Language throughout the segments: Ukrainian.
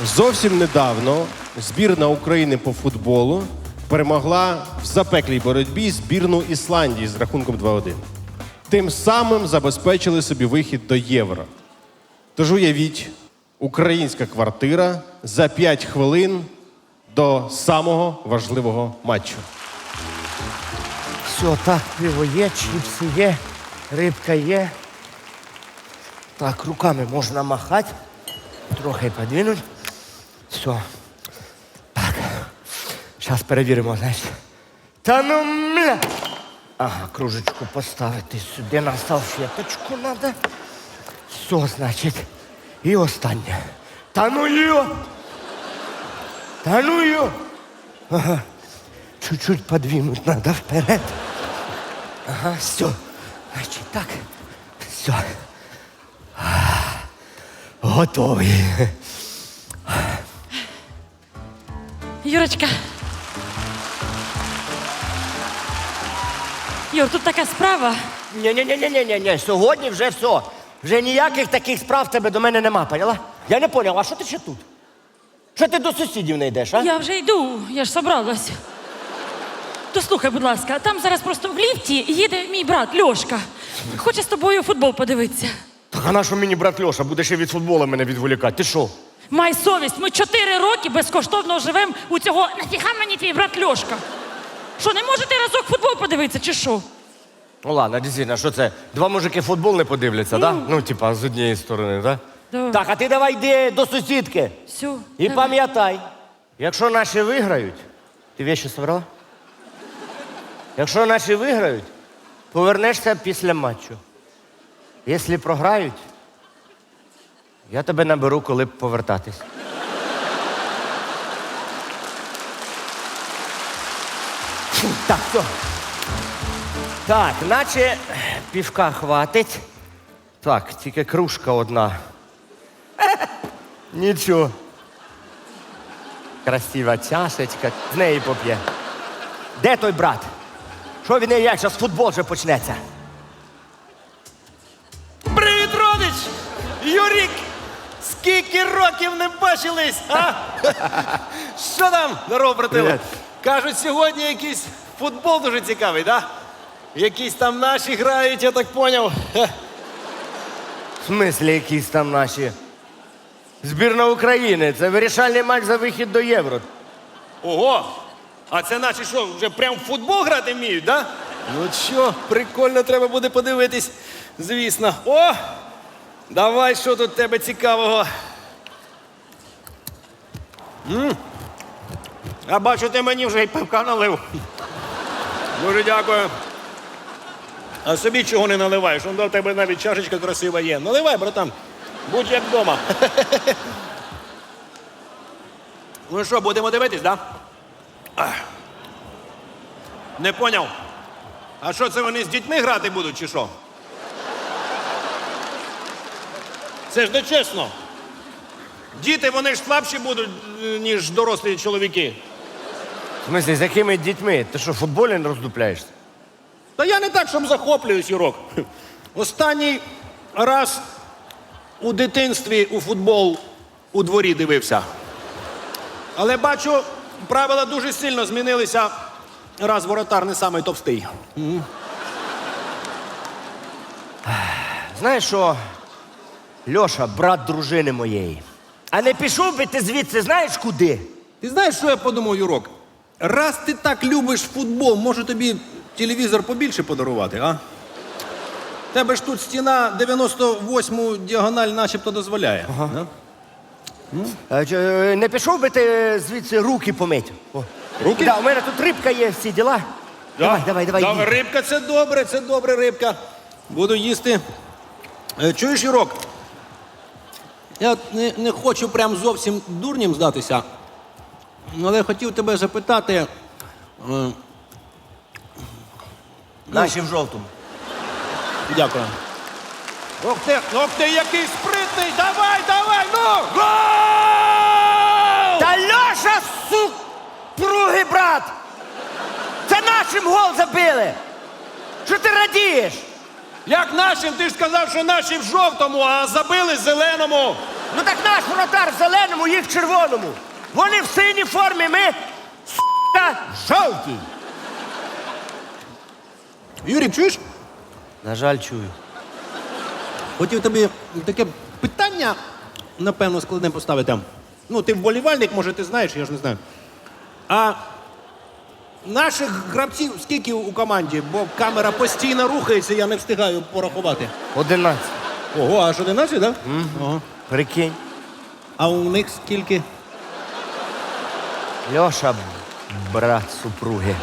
Зовсім недавно збірна України по футболу перемогла в запеклій боротьбі збірну Ісландії з рахунком 2-1. Тим самим забезпечили собі вихід до євро. Тож уявіть, українська квартира за 5 хвилин до самого важливого матчу. Все, так, пиво є, чіпси є, рибка є. Так, руками можна махати, трохи подвинуть. Все. Так. Зараз перевіримо, знаєш. Та ну мля. Ага, кружечку поставити сюди на салфеточку треба. Все, значить. І останнє. Та ну йо! Та ну йо! Ага. Чуть-чуть подвинуть надо вперед. Ага, все. Значить, так. Все. Готовий. Юрочка. Юр, тут така справа. Ні-ні-ні-ні-ні, сьогодні вже все. Вже ніяких таких справ в тебе до мене нема, поняла? Я не поняла, а що ти ще тут? Що ти до сусідів не йдеш, а? Я вже йду, я ж собралась. То слухай, будь ласка, там зараз просто в ліфті їде мій брат Льошка. Хоче з тобою футбол подивитися. Так а на що мені брат Льоша буде ще від футболу мене відволікати? Ти що? Май совість, ми чотири роки безкоштовно живемо у цього. Нафіга мені твій брат Льошка? Що, не можете разок футбол подивитися, чи що? Ну ладно, дійсно, що це? Два мужики футбол не подивляться, так? Да? Ну, типа, з однієї сторони, так? Да. Так, а ти давай йди до сусідки. Все. І давай. пам'ятай, якщо наші виграють, ти вещи собрала? Якщо наші виграють, повернешся після матчу. Якщо програють, я тебе наберу, коли повертатись. Фу, Так, все. Так, наче півка хватить. Так, тільки кружка одна. Нічого. Красива чашечка, з неї поп'є. Де той брат? Що він як? Зараз футбол вже почнеться. Привіт, родич! Юрік! Скільки років не бачились, а? Що там, здорово, братило? Привіт. Кажуть, сьогодні якийсь футбол дуже цікавий, да? Якісь там наші грають, я так поняв. Хе. В смислі якісь там наші. Збірна України. Це вирішальний матч за вихід до євро. Ого! А це наші що, вже прям в футбол грати вміють, да? Ну що, прикольно треба буде подивитись, звісно. О! Давай, що тут тебе цікавого? м А бачу, ти мені вже й пивка налив. Дуже дякую. А собі чого не наливаєш? Он до тебе навіть чашечка красива є. Наливай, братан. Будь як вдома. Ну що, будемо дивитись, так? Да? Ах. Не поняв. А що це вони з дітьми грати будуть, чи що? Це ж не чесно. Діти, вони ж слабші будуть, е, ніж дорослі чоловіки. В смислі, з якими дітьми? Ти що, в футболі не роздупляєшся? Та я не так, щоб захоплююсь, Юрок. Останній раз у дитинстві у футбол у дворі дивився. Але бачу, правила дуже сильно змінилися, раз воротар не самий товстий. Знаєш що? Льоша, брат дружини моєї. А не пішов би ти звідси, знаєш куди? Ти знаєш, що я подумав, Юрок? Раз ти так любиш футбол, може тобі телевізор побільше подарувати, а? Тебе ж тут стіна 98-му діагональ начебто дозволяє. да? А, чи, е, Не пішов би ти звідси руки помить. О. Руки? Да, у мене тут рибка є, всі діла. Давай, давай, давай. Да, рибка це добре, це добре рибка. Буду їсти. Е, Чуєш, Юрок? Я от не, не хочу прям зовсім дурнім здатися, але хотів тебе запитати. е, Наші в жовтому. Дякую. Ох ти, ох ти, який спритний! Давай, давай, ну! Гол! Та Льоша, сук, другий брат! Це нашим гол забили! Що ти радієш? Як нашим? Ти ж сказав, що наші в жовтому, а забили зеленому. Ну так наш вратар в зеленому, їх в червоному. Вони в синій формі, ми сука, жовтій. Юрік, чуєш? На жаль, чую. Хотів тобі таке питання, напевно, складне поставити. Ну, ти вболівальник, може, ти знаєш, я ж не знаю. А наших гравців скільки у команді? Бо камера постійно рухається, я не встигаю порахувати. Одинадцять. Ого, аж 11, так? Ага. Прикинь. А у них скільки? Льоша, брат супруги.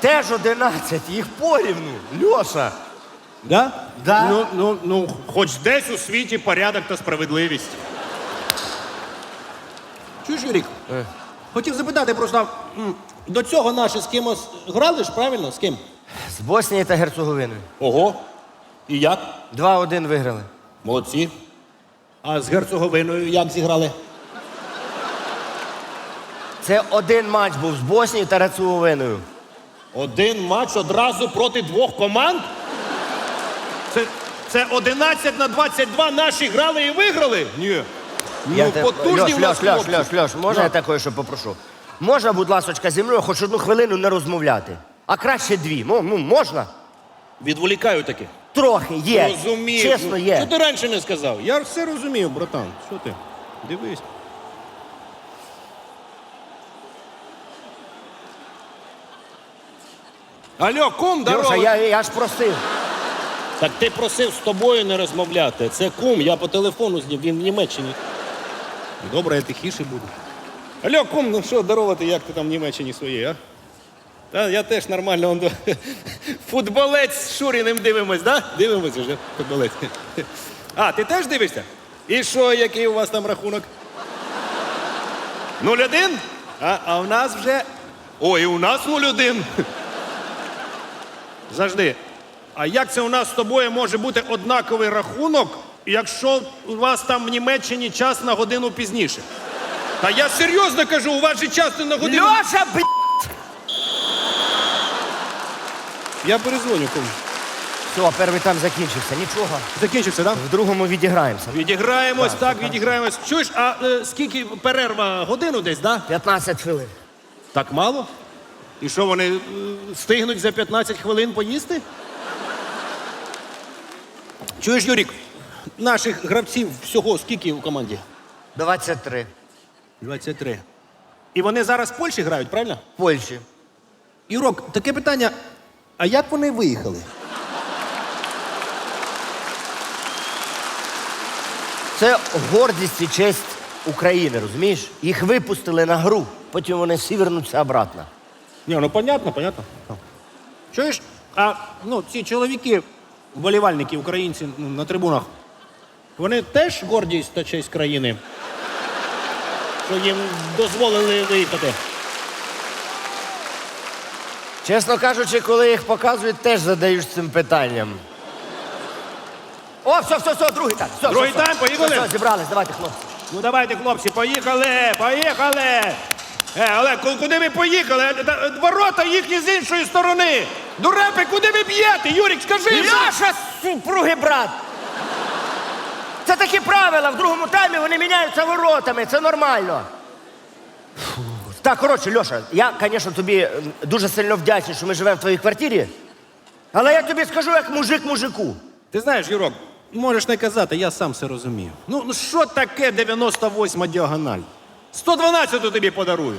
Теж одинадцять, їх порівну. Льоша. Да? Да. Ну, ну, ну, хоч десь у світі порядок та справедливість. Чуєш, Юрік? Хотів запитати просто, м, до цього наші з кимось грали ж, правильно? З ким? З Боснії та Герцеговиною. Ого. І як? 2-1 виграли. Молодці. А з герцоговиною як зіграли? Це один матч був з Боснією та Герцеговиною. Один матч одразу проти двох команд? Це, це 11 на 22 наші грали і виграли? Ні. Я ну, те- потужні Льош, в нас Льош, Льош, хлопці. Льош, Льош, можна я такое, що попрошу? Можна, будь ласочка, зі мною хоч одну хвилину не розмовляти. А краще дві. Ну, ну можна? Відволікаю таки. Трохи є. Розумію. Чесно, Ну, є. Що ти раніше не сказав? Я все розумів, братан. Що ти? Дивись. Алло, кум, Льоша, здорово. я, я ж просив. Так ти просив з тобою не розмовляти. Це кум, я по телефону з ним, він в Німеччині. Добре, я тихіше буду. Алло, кум, ну що, здорово ти, як ти там в Німеччині своє, а? Та я теж нормально. Он, до- футболець з Шуріним дивимось, да? Дивимось вже, футболець. А, ти теж дивишся? І що, який у вас там рахунок? 0-1? А, а в нас вже. Ой, у нас 0-1. Завжди. А як це у нас з тобою може бути однаковий рахунок, якщо у вас там в Німеччині час на годину пізніше? Та я серйозно кажу, у вас же час не на годину. Льоша, б... Я перезвоню кому. Все, перший там закінчився. Нічого. Закінчився, так? В другому відіграємося. Відіграємось, так, відіграємось. Чуєш, а е, скільки перерва? Годину десь, так? Да? 15 хвилин. Так мало? І що вони е, встигнуть за 15 хвилин поїсти? Чуєш, Юрік, наших гравців всього скільки у команді? 23. 23. І вони зараз в Польщі грають, правильно? В Польщі. Юрок, таке питання. А як вони виїхали? Це гордість і честь України, розумієш? Їх випустили на гру, потім вони всі вернуться обратно. Ні, ну понятно, понятно. Чуєш, а ну, ці чоловіки, вболівальники, українці ну, на трибунах, вони теж гордість та честь країни, що їм дозволили виїхати. Чесно кажучи, коли їх показують, теж задаєш цим питанням. О, все, все, все, другий тайм. Все, Другий все, все. тайм, поїхали? Все, все, зібрались, давайте, хлопці. Ну давайте, хлопці, поїхали! Поїхали! Е, Олег, ку- куди ви поїхали? Е, та- Ворота їхні з іншої сторони! Дурепи, куди ви б'єте? Юрік, скажи! вже! Супруги, брат! Такі правила. В другому таймі вони міняються воротами. Це нормально. Фу. Так, коротше, Льоша, я, звісно, тобі дуже сильно вдячний, що ми живемо в твоїй квартирі. Але я тобі скажу, як мужик мужику. Ти знаєш, Юрок, можеш не казати, я сам все розумію. Ну, ну що таке 98 діагональ? 112 тобі подарую.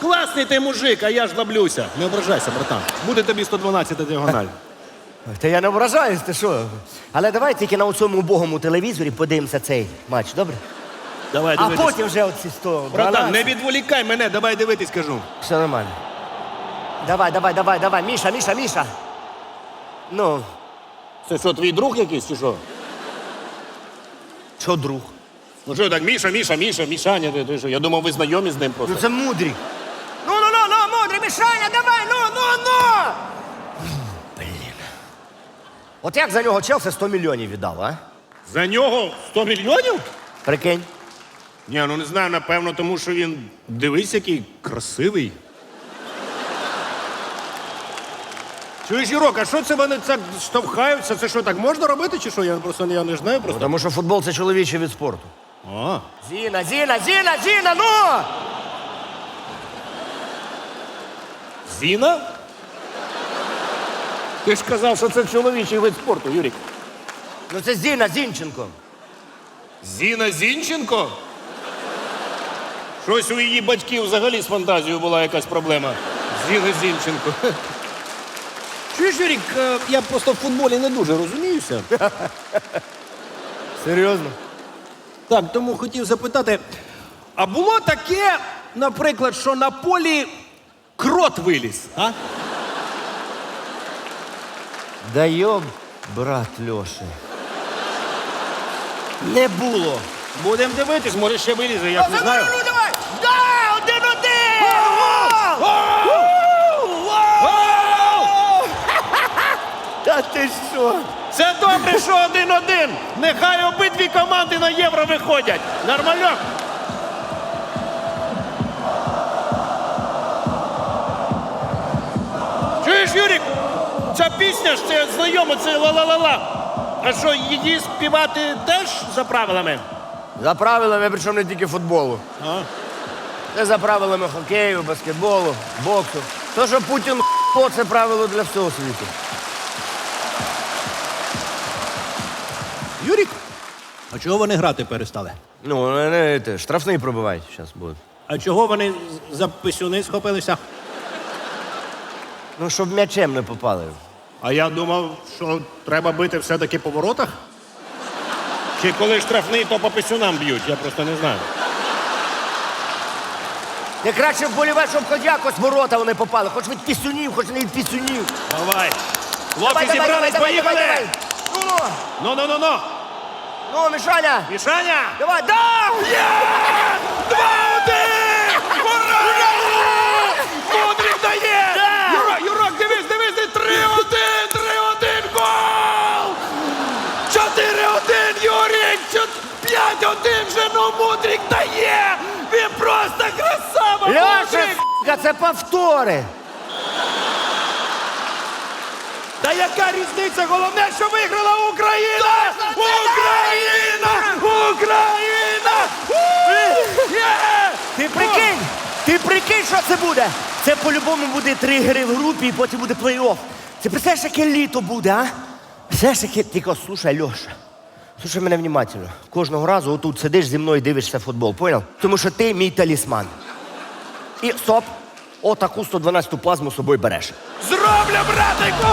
Класний ти мужик, а я ж лаблюся. Не ображайся, братан. Буде тобі 112 діагональ. Та я не ображаюсь, ти що? Але давай тільки на цьому убогому телевізорі подивимося цей матч, добре? Давай А дивитись. потім вже оці 100. Братан, не відволікай мене, давай дивитись, кажу. Все нормально. Давай, давай, давай, давай. Міша, Міша, Міша. Ну, Це що, твій друг якийсь чи що? що друг? Ну що так, Міша, Міша, Міша, Мішаня, ти, ти що? Я думав, ви знайомі з ним просто. Ну це мудрі. Ну, ну, ну, ну, мудрі, Мішаня, От як за нього Челси 100 мільйонів віддав, а? За нього 100 мільйонів? Прикинь. Ні, ну не знаю, напевно, тому що він дивись, який красивий. Чуєш, Юрок, а що це вони так штовхаються? Це що, так можна робити, чи що? Я просто я не знаю просто. Тому що футбол це чоловічий від спорту. А. Зіна, Зіна, Зіна, Зіна, ну! Зіна? Ти ж казав, що це чоловічий вид спорту, Юрік. Ну це Зіна, Зінченко. Зіна Зінченко? Щось у її батьків взагалі з фантазією була якась проблема. Зіна Зінченко. Чуєш, Юрік, е, я просто в футболі не дуже розуміюся. Серйозно? Так, тому хотів запитати, а було таке, наприклад, що на полі крот виліз, а? Да йоб, брат Льоши. Не було. Будемо дивитись, може ще вилізе, я не знаю. Ну давай! Да, один-один! Та ти що? Це добре, що один-один. Нехай обидві команди на євро виходять. Нормально. Чуєш, Юрік? Ця пісня ж це знайома, це ла-ла-ла-ла. А що, її співати теж за правилами? За правилами, причому не тільки футболу. Це за правилами хокею, баскетболу, боксу. То, що Путін то це правило для всього світу. Юрік, а чого вони грати перестали? Ну, вони те, штрафний пробивають зараз буде. А чого вони за писюни схопилися? Ну, щоб м'ячем не попали. А я думав, що треба бити все-таки по воротах. Чи коли штрафний, то по писюнам б'ють, я просто не знаю. Не краще вболівати, щоб хоч якось ворота вони попали, хоч від пісюнів, хоч не від пісюнів. Давай. Хлопці зібрались, поїхали! давай. Ну, ну, Ну, ну, ну, ну. ну, Мішаня, Мішаня! давай, да! Два-один! П'ять-один вже, ну Мудрик дає! Він просто красава! Льоша, Мудрик! с**ка, це повтори. Та яка різниця? Головне, що виграла Україна! Україна! Україна! У! Є! Ти прикинь, ти прикинь, що це буде? Це по-любому буде три гри в групі і потім буде плей-офф. Це представляєш, яке літо буде, а? Представляєш, яке... Тільки слушай, Льоша, слушай мене внимательно. Кожного разу отут сидиш зі мною і дивишся футбол, понял? Тому що ти мій талісман. І стоп, отаку 112 плазму з собою береш. Зроблю, братику!